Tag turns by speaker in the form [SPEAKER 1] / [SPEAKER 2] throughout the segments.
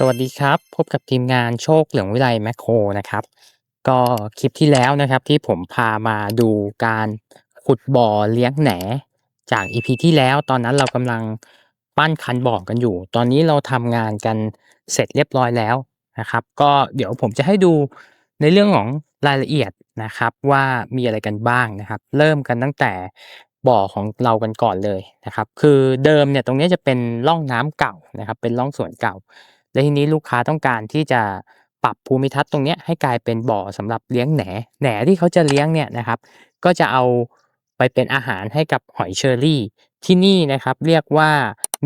[SPEAKER 1] สวัสดีครับ พบกับทีมงานโชคเหลืองวิไลแมคโครนะครับ ก็คลิปที่แล้วนะครับที่ผมพามาดูการขุดบ่อเลี้ยงแหน จาก EP ที่แล้วตอนนั้นเรากำลังปั้นคันบ่อกันอยู่ ตอนนี้เราทำงานกันเสร็จเรียบร้อยแล้วนะครับ ก็เดี๋ยวผมจะให้ดูในเรื่องของรายละเอียดนะครับ ว่ามีอะไรกันบ้างนะครับ เริ่มกันตั้งแต่บ่อของเรากันก่อนเลยนะครับ คือเดิมเนี่ยตรงนี้จะเป็นร่องน้ำเก่านะครับ เป็นร่องสวนเก่า แล้วทีนี้ลูกค้าต้องการที่จะปรับภูมิทัศน์ตรงนี้ให้กลายเป็นบ่อสำหรับเลี้ยงแหนแหนที่เขาจะเลี้ยงเนี่ยนะครับ ก็จะเอาไปเป็นอาหารให้กับหอยเชอรี่ ที่นี่นะครับเรียกว่า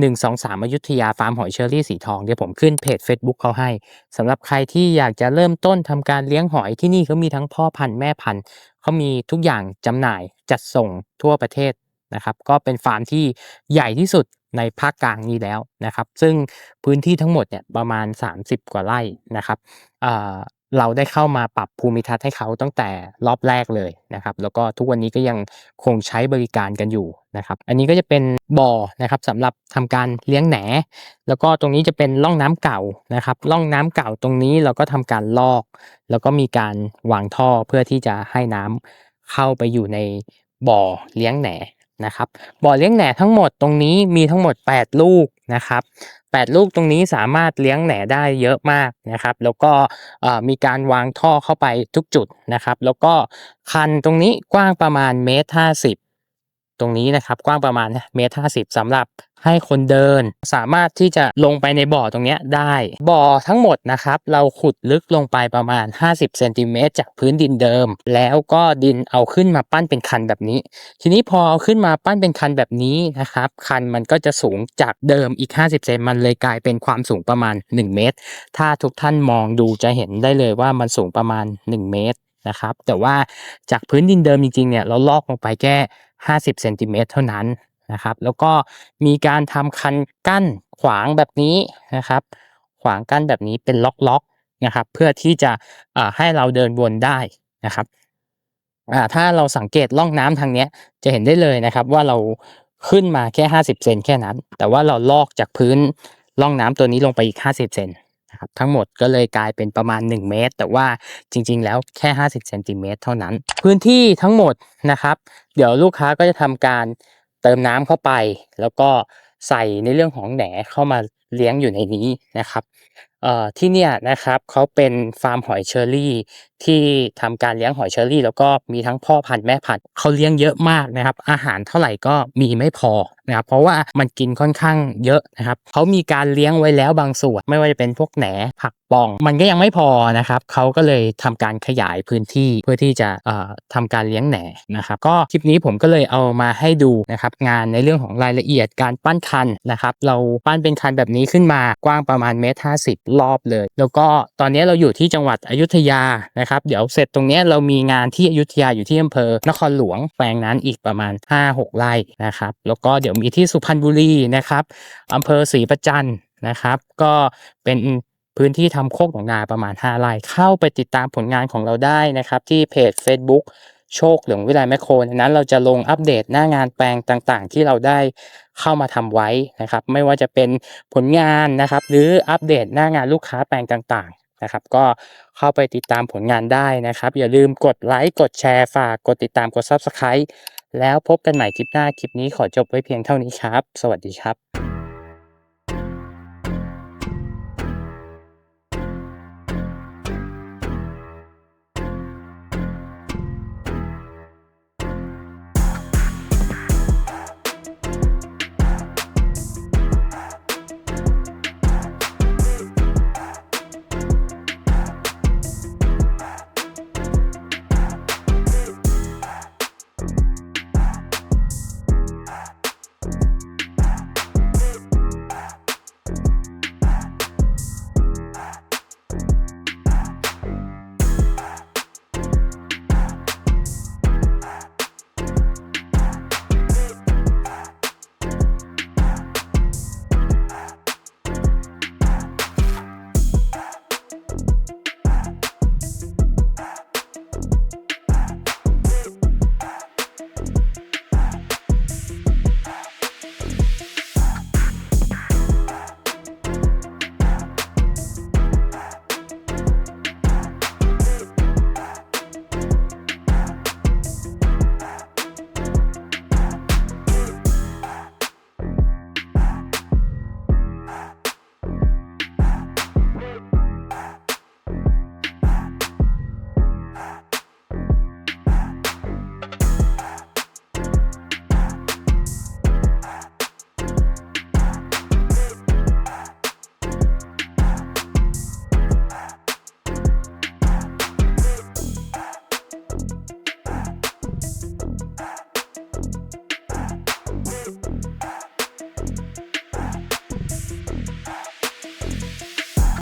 [SPEAKER 1] 123อยุธยาฟาร์มหอยเชอรี่สีทองเดี๋ยวผมขึ้นเพจ Facebook เขาให้สำหรับใครที่อยากจะเริ่มต้นทำการเลี้ยงหอยที่นี่เขามีทั้งพ่อพันธุ์แม่พันธุ์เขามีทุกอย่างจำหน่ายจัดส่งทั่วประเทศนะครับก็เป็นฟาร์มที่ใหญ่ที่สุด ในภาคกลางนี้แล้วนะครับ ซึ่งพื้นที่ทั้งหมดเนี่ยประมาณ 30 กว่าไร่นะครับเราได้เข้ามาปรับภูมิทัศน์ให้เขาตั้งแต่รอบแรกเลยนะครับ แล้วก็ทุกวันนี้ก็ยังคงใช้บริการกันอยู่นะครับ อันนี้ก็จะเป็นบ่อนะครับสำหรับทำการเลี้ยงแหน แล้วก็ตรงนี้จะเป็นร่องน้ำเก่านะครับ ร่องน้ำเก่าตรงนี้เราก็ทำการลอก แล้วก็มีการวางท่อเพื่อที่จะให้น้ำเข้าไปอยู่ในบ่อเลี้ยงแหน นะครับบ่อเลี้ยงแหน่ทั้งหมดตรงนี้มีทั้งหมด 8 ลูกนะครับ8ลูกตรงนี้สามารถเลี้ยงแหน่ได้เยอะมากนะครับ แล้วก็มีการวางท่อเข้าไปทุกจุดนะครับ แล้วก็คันตรงนี้กว้างประมาณเมตรห้าสิบ ตรงนี้นะครับกว้างประมาณเมตรห้าสิบสำหรับให้คนเดิน สามารถที่จะลงไปในบ่อตรงนี้ได้ บ่อทั้งหมดนะครับ เราขุดลึกลงไปประมาณ 50เซนติเมตรจากพื้นดินเดิม แล้วก็ดินเอาขึ้นมาปั้นเป็นคันแบบนี้ ทีนี้พอเอาขึ้นมาปั้นเป็นคันแบบนี้นะครับ คันมันก็จะสูงจากเดิมอีก 50เซนมันเลยกลายเป็นความสูงประมาณ 1 เมตร ถ้าทุกท่านมองดูจะเห็นได้เลยว่ามันสูงประมาณ 1 เมตร นะครับ แต่ว่าจากพื้นดินเดิมจริงๆเนี่ยเราลอกลงไปแค่ 50เซนติเมตรเท่านั้นนะครับ แล้วก็มีการทำคันกั้นขวางแบบนี้นะครับ ขวางกั้นแบบนี้เป็นล็อกๆนะครับ เพื่อที่จะให้เราเดินวนได้นะครับถ้าเราสังเกตล่องน้ำทางนี้จะเห็นได้เลยนะครับ ว่าเราขึ้นมาแค่ 50 เซนแค่นั้น แต่ว่าเราลอกจากพื้นล่องน้ำตัวนี้ลงไปอีก 50 เซน นะครับทั้งหมดก็เลยกลายเป็นประมาณ 1 เมตร แต่ว่าจริง ๆ แล้วแค่ 50เซนติเมตรเท่านั้น พื้นที่ทั้งหมดนะครับ เดี๋ยวลูกค้าก็จะทำการเติมน้ำเข้าไป แล้วก็ใส่ในเรื่องของแหนเข้ามาเลี้ยงอยู่ในนี้นะครับ เอ่อที่เนี่ยนะครับเขาเป็นฟาร์มหอยเชอรี่ที่ทำการเลี้ยงหอยเชอรี่ แล้วก็มีทั้งพ่อพันธุ์แม่พันธุ์เขาเลี้ยงเยอะมากนะครับ อาหารเท่าไหร่ก็มีไม่พอนะครับเพราะว่ามันกินค่อนข้างเยอะนะครับเขามีการเลี้ยงไว้แล้วบางส่วนไม่ว่าจะเป็นพวกแหนผักปอง มันก็ยังไม่พอนะครับเขาก็เลยทำการขยายพื้นที่เพื่อที่จะเอ่อทำการเลี้ยงแหนนะครับก็คลิปนี้ผมก็เลยเอามาให้ดูนะครับงานในเรื่องของรายละเอียดการปั้นคันนะครับเราปั้นเป็นคันแบบนี้ขึ้นมากว้างประมาณเมตรห้าสิบรอบเลย แล้วก็ตอนนี้เราอยู่ที่จังหวัดอยุธยานะครับ เดี๋ยวเสร็จตรงนี้เรามีงานที่อยุธยาอยู่ที่อำเภอนครหลวงแปลงนั้นอีกประมาณ 5-6 ไร่นะครับ แล้วก็เดี๋ยวมีที่สุพรรณบุรีนะครับอำเภอศรีประจันนะครับ ก็เป็นพื้นที่ทำโคกหนองนาประมาณ 5 ไร่เข้าไปติดตามผลงานของเราได้นะครับ ที่เพจ Facebook โชคเหลืองวิไลแมคโครนนั้นเราจะลงอัปเดตหน้างานแปลงต่างๆ ที่เราได้เข้ามาทำไว้นะครับ ไม่ว่าจะเป็นผลงานนะครับ หรืออัปเดตหน้างานลูกค้าแปลงต่างๆนะครับ ก็เข้าไปติดตามผลงานได้นะครับ อย่าลืมกดไลค์กดแชร์ฝากกดติดตามกด Subscribe แล้วพบกันใหม่คลิปหน้าคลิปนี้ขอจบไว้เพียงเท่านี้ครับ สวัสดีครับ